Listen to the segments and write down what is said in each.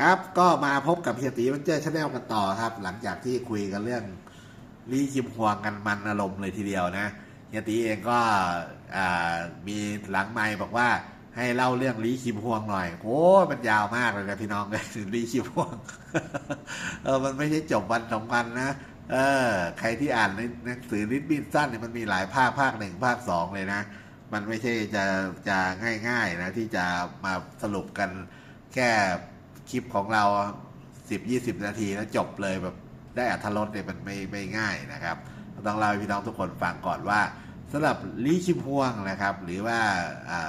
ครับก็มาพบกับเฮียตีมันเจอชาแนลกันต่อครับ หลังจากที่คุยกันเรื่องลีคิมฮวงกันมันอารมณ์เลยทีเดียวนะเฮียตีเองก็มีหลังไมค์บอกว่าให้เล่าเรื่องลีคิมฮวงหน่อยโอ้มันยาวมากเลยนะพี่น้องเลยลีคิมฮวงเออมันไม่ใช่จบวันสองวันนะเออ ใครที่อ่านในหนังสือลิทบินสั้นเนี่ยมันมีหลายภาคภาคหนึ่งภาคสองเลยนะ มันไม่ใช่จะจะง่ายๆนะที่จะมาสรุปกันแค่ คลิปของเราสิบยี่สิบนาทีแล้วจบเลยแบบได้อัธรสเนี่ยมันไม่ไม่ง่ายนะครับต้องเล่าให้พี่น้องทุกคนฟังก่อนว่าสำหรับลีชิมฮวงนะครับ หรือว่า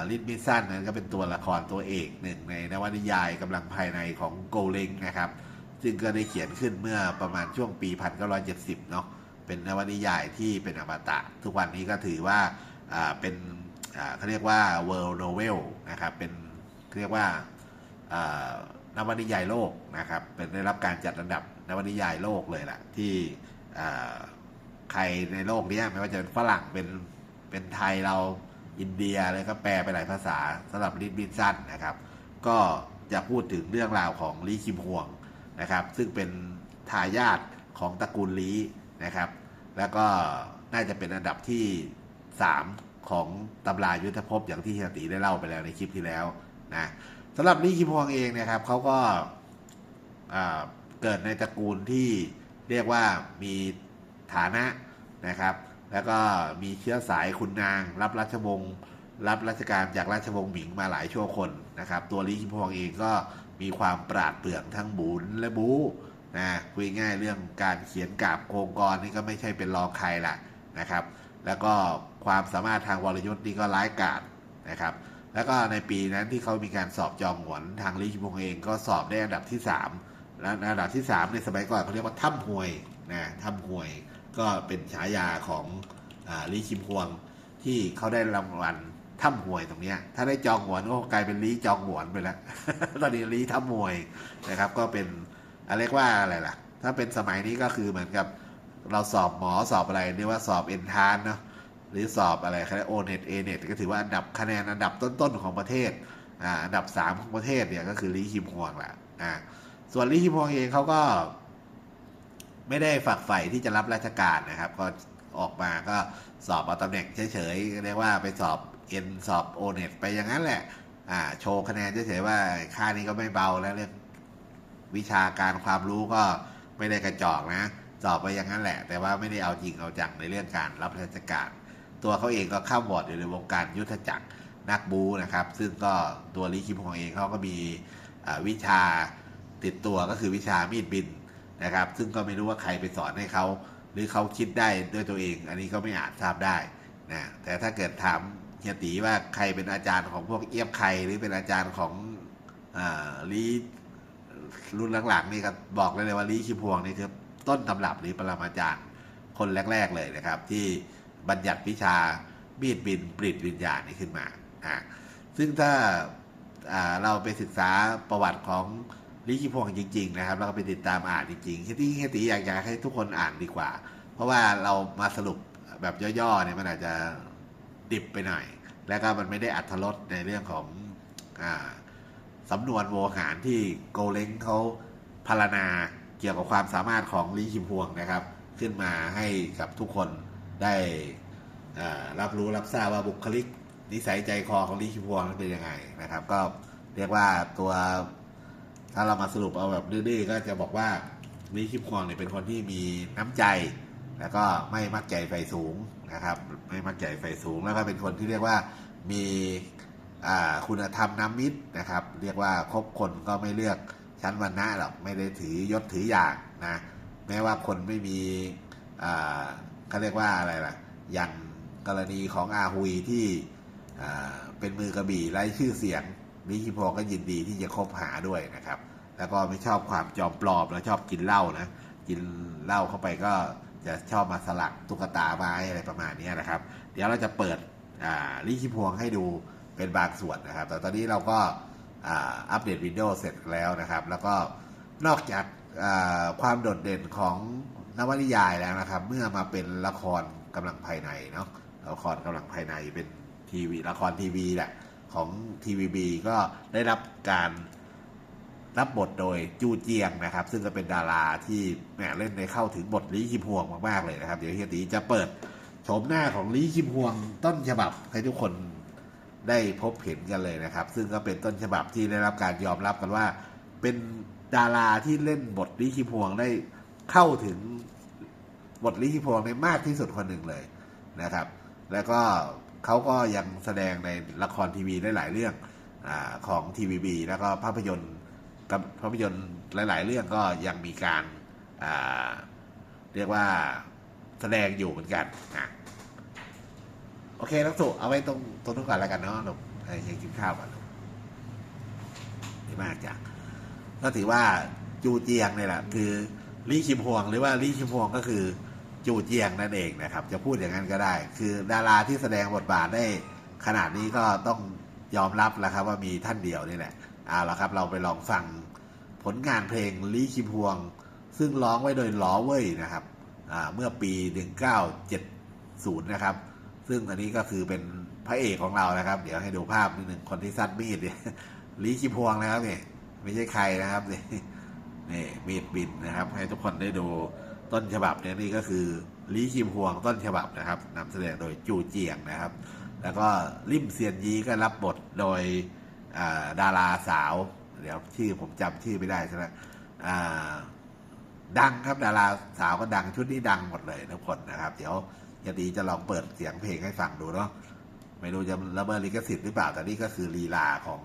ลิทมิสันนั้นก็เป็นตัวละครตัวเอกหนึ่งในนวนิยายกำลังภายในของโกเลงนะครับซึ่งก็ได้เขียนขึ้นเมื่อประมาณช่วงปี 1970 เนาะเป็นนวนิยายที่เป็นอมตะ ทุกวันนี้ก็ถือว่าเป็นเขาเรียกว่า world novel นะครับเป็นเขาเรียกว่า นวนิยายโลกนะครับ เป็นได้รับการจัดอันดับนวนิยายโลกเลยล่ะ ที่ใครในโลกนี้ไม่ว่าจะเป็นฝรั่งเป็นเป็นไทยเราอินเดียอะไรก็แปลไปหลายภาษาสำหรับลิบินสันนะครับ ก็จะพูดถึงเรื่องราวของลีคิมฮวงนะครับ ซึ่งเป็นทายาทของตระกูลลีนะครับ แล้วก็น่าจะเป็นอันดับที่ 3 ของตำรายุทธภพอย่างที่เฮียตีได้เล่าไปแล้วในคลิปที่แล้วนะ สำหรับลีคิมฮวงเองนะครับเขาก็เกิดในตระกูลที่เรียกว่ามีฐานะนะครับ แล้วก็มีเชื้อสายคุณนาง รับราชวงศ์รับราชการจากราชวงศ์หมิงมาหลายชั่วคนนะครับ ตัวลีคิมฮวงเองก็มีความปราดเปรื่องทั้งบุญและบูนะคุยง่ายเรื่องการเขียนกาบโครงกรนี่ก็ไม่ใช่เป็นรองใครละนะครับ แล้วก็ความสามารถทางวรยุทธ์นี่ก็ร้ายกาจนะครับ แล้วก็ในปีนั้นที่เขามีการสอบจองหวนทางลีคิมงเองก็สอบได้อันดับที่ 3 และอันดับที่3ในสมัยก่อนเขาเรียกว่าถ้ำหวยนะถ้ำหวย ก็เป็นฉายาของอลีคิมฮวงที่เขาได้รางวัลถ้ำหวยตรงนี้ถ้าได้จองหวนก็กลายเป็นลีจองหวนไปแล้วตอนนี้ลีถ้ำหวยนะครับ ก็เป็นอะไรเรียกว่าอะไรล่ะ ถ้าเป็นสมัยนี้ก็คือเหมือนกับเราสอบหมอสอบอะไรเรียกว่าสอบเอ็นทานเนาะ หรือสอบอะไรคะแนนโอเน็ตเอเน็ตก็ถือว่าอันดับคะแนนอันดับต้นๆของประเทศอ่าอันดับสามของประเทศเนี่ยก็คือลีคิมฮวงแหละอ่าส่วนลีคิมฮวงเองเขาก็ ไม่ได้ฝักใฝ่ที่จะรับราชการนะครับ ก็ออกมาก็สอบเอาตำแหน่งเฉยๆเรียกว่าไปสอบเอ็นสอบโอเน็ตไปอย่างนั้นแหละอ่าโชว์คะแนนเฉยๆว่าค่านี้ก็ไม่เบาแล้วเรื่องวิชาการความรู้ก็ไม่ได้กระจอกนะสอบไปอย่างนั้นแหละ แต่ว่าไม่ได้เอาจริงเอาจังในเรื่องการรับราชการ ตัวเขาเองก็เข้าบอร์ดอยู่ในวงการยุทธจักรนักบูนะครับ ซึ่งก็ตัวลีคิมฮองเองเขาก็มีวิชาติดตัวก็คือวิชามีดบินนะครับ ซึ่งก็ไม่รู้ว่าใครไปสอนให้เขา หรือเขาคิดได้ด้วยตัวเอง อันนี้ก็ไม่อาจทราบได้นะแต่ถ้าเกิดถามเฮียตีว่าใครเป็นอาจารย์ของพวกเอียบใครหรือเป็นอาจารย์ของอลีรุ่นหลังๆนี่ก็บอกได้เลยว่าลีคิมพวงนี่คือต้นตำรับหรือปรมาจารย์คนแรก ๆ เลยนะครับ ที่ บัญญัติวิชามีดบินปริดวิญญาณนี้ขึ้นมาอ่าซึ่งถ้าเราไปศึกษาประวัติของลิขิตพวงจริง ๆ นะครับ แล้วก็ไปติดตามอ่านจริงๆที่ที่ตีอยากจะให้ทุกคนอ่านดีกว่า เพราะว่าเรามาสรุปแบบย่อๆเนี่ยมันอาจจะดิบไปหน่อย แล้วก็มันไม่ได้อัธรสในเรื่องของอสำนวนโวหารที่โกเล้งเขาพารณาเกี่ยวกับความสามารถของลิขิมพวงนะครับ ขึ้นมาให้กับทุกคน ได้รับรู้รับทราบว่าบุคลิกนิสัยใจคอของลิขิพวงนั้นเป็นยังไงนะครับ ก็เรียกว่าตัวถ้าเรามาสรุปเอาแบบดื้อๆก็จะบอกว่าลีคิมควงเนี่ยเป็นคนที่มีน้ำใจ แล้วก็ไม่มักใหญ่ไฟสูงนะครับ ไม่มักใหญ่ไฟสูง แล้วก็เป็นคนที่เรียกว่ามีคุณธรรมน้ำมิตรนะครับ เรียกว่าคบคนก็ไม่เลือกชั้นวรรณะหรอกไม่ได้ถือยศถืออย่างนะแม้ว่าคนไม่มี เขาเรียกว่าอะไรล่ะ อย่างกรณีของอาฮุยที่เป็นมือกระบี่ไร้ชื่อเสียงลิคิพอก็ยินดีที่จะคบหาด้วยนะครับ แล้วก็ไม่ชอบความจอมปลอมแล้วชอบกินเหล้านะ กินเหล้าเข้าไปก็จะชอบมาสลักตุ๊กตาไม้อะไรประมาณนี้นะครับ เดี๋ยวเราจะเปิดลิคิพวงให้ดูเป็นบางส่วนนะครับ แต่ตอนนี้เราก็อัปเดตวิดีโอเสร็จแล้วนะครับ แล้วก็นอกจากความโดดเด่นของ นวนิยายแล้วนะครับ เมื่อมาเป็นละครกำลังภายในเนาะละครกำลังภายในเป็นทีวีละครทีวีแหละของทีวีบีก็ได้รับการรับบทโดยจูเจียงนะครับ ซึ่งก็เป็นดาราที่แหมเล่นในเข้าถึงบทลีคิมฮวงมากๆเลยนะครับ เดี๋ยวเฮียตีจะเปิดโฉมหน้าของลีคิมฮวงต้นฉบับให้ทุกคนได้พบเห็นกันเลยนะครับ ซึ่งก็เป็นต้นฉบับที่ได้รับการยอมรับกันว่า เป็นดาราที่เล่นบทลีคิมฮวงได้ เข้าถึงบทลีคิมฮวงในมากที่สุดคนหนึ่งเลยนะครับ แล้วก็เขาก็ยังแสดงในละครทีวีได้หลายเรื่องอของทีวีบีแล้วก็ภาพยนตร์กับภาพยนตร์หลาย ๆ เรื่องก็ยังมีการาเรียกว่าแสดงอยู่เหมือนกันนะโอเคนักสุเอาไว้ตรงตรงนู้นก่อนแล้วกันเนาะเราให้เฮียกินข้าวก่อนลูกดีมากจ้ะก็ถือว่าจูเจียงเนี่ยแหละคือ ลี่คิมฮวงหรือว่าลี่คิมฮวงก็คือจูเจียงนั่นเองนะครับ จะพูดอย่างนั้นก็ได้ คือดาราที่แสดงบทบาทได้ขนาดนี้ก็ต้องยอมรับแล้วครับ ว่ามีท่านเดียวนี่แหละเอาละครับ เราไปลองฟังผลงานเพลงลี่คิมฮวง ซึ่งร้องไว้โดยหลอเว่ยนะครับเมื่อปี 1970 นะครับ ซึ่งอันนี้ก็คือเป็นพระเอกของเรานะครับ เดี๋ยวให้ดูภาพนิดหนึ่งคนที่ซัดมีดเนี่ยลี่คิมฮวงนะครับเนี่ยไม่ใช่ใครนะครับนี่ นี่มีดบินนะครับ ให้ทุกคนได้ดูต้นฉบับเนี่ยนี่ก็คือลีคิมฮวงต้นฉบับนะครับนำแสดงโดยจูเจียงนะครับ แล้วก็ลิมเซียนยีก็รับบทโดยดาราสาว เดี๋ยวชื่อผมจำชื่อไม่ได้ใช่ไหมดังครับดาราสาวก็ดังชุดนี้ดังหมดเลยทุกคนนะครับ เดี๋ยวยาตีจะลองเปิดเสียงเพลงให้ฟังดูเนาะไม่รู้จะละเมิดลิขสิทธิ์หรือเปล่าแต่นี่ก็คือลีลาของ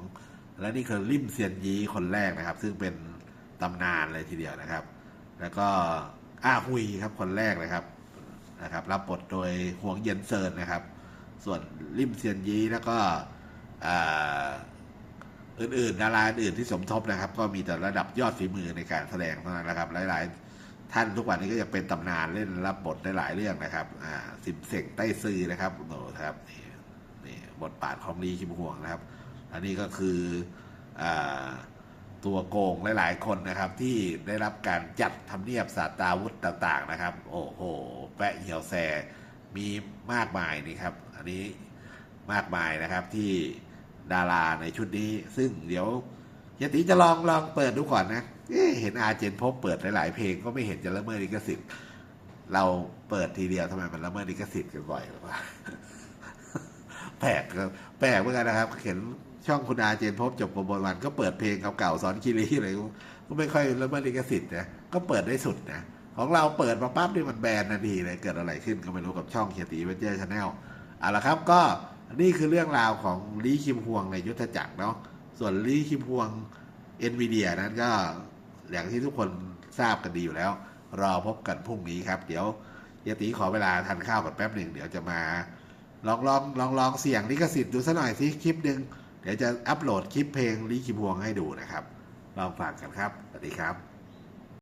และนี่คือลิมเซียนยีคนแรกนะครับ ซึ่งเป็น ตำนานเลยทีเดียวนะครับ แล้วก็อาฮุยครับคนแรกนะครับนะครับรับบทโดยหวงเย็นเซินนะครับ ส่วนลิมเซียนยีแล้วก็อ่าอื่นๆดาราอื่นที่สมทบนะครับ ก็มีแต่ระดับยอดฝีมือในการแสดงเท่านั้นนะครับ หลายๆ ท่านทุกวันนี้ก็จะเป็นตำนานเล่นรับบทได้หลายเรื่องนะครับอ่าสิบเสกใต้ซื่อนะครับโอ้โหครับนี่นี่บทบาทของลีคิมฮวงนะครับ อันนี้ก็คืออ่า ตัวโกงหลาย ๆ คนนะครับ ที่ได้รับการจัดทำเนียบสาตราวุธต่าง ๆ นะครับ โอ้โห แปะเหี่ยวแซมีมากมายนี่ครับ อันนี้มากมายนะครับที่ดาราในชุดนี้ ซึ่งเดี๋ยวเฮียติจะลองลองเปิดดูก่อนนะเเห็นอาเจนพบเปิดหลาย ๆ เพลงก็ไม่เห็นจะละเมิดลิขสิทธิ์ เราเปิดทีเดียวทำไมมันละเมิดลิขสิทธิ์กันบ่อยหรือเปล่าแปลกครับแปลกเหมือนกันนะครับเห็น ช่องคุณอาเจนพบจบประมวลวันก็เปิดเพลงเก่าๆสอนคีรีอะไรก็ไม่ค่อยละเมิดลิขสิทธิ์นะก็เปิดได้สุดนะของเราเปิดมาปั๊บนี่มันแบนทันทีเลยเกิดอะไรขึ้นก็ไม่รู้กับช่องเคียตีเวนเจอร์ชาแนลเอาละครับก็นี่คือเรื่องราวของลีคิมฮวงในยุทธจักรเนาะส่วนลีคิมฮวงเอ็นวีเดียนั้นก็อย่างที่ทุกคนทราบกันดีอยู่แล้ว รอพบกันพรุ่งนี้ครับ เดี๋ยวเฮียตีขอเวลาทานข้าวกันแป๊บหนึ่งเดี๋ยวจะมาลองลองลองลองเสียงลิขสิทธิ์ดูสักหน่อยสิคลิปหนึ่ง เดี๋ยวจะอัปโหลดคลิปเพลงลีคิมพวงให้ดูนะครับลองฟังกันครับสวัสดีครับ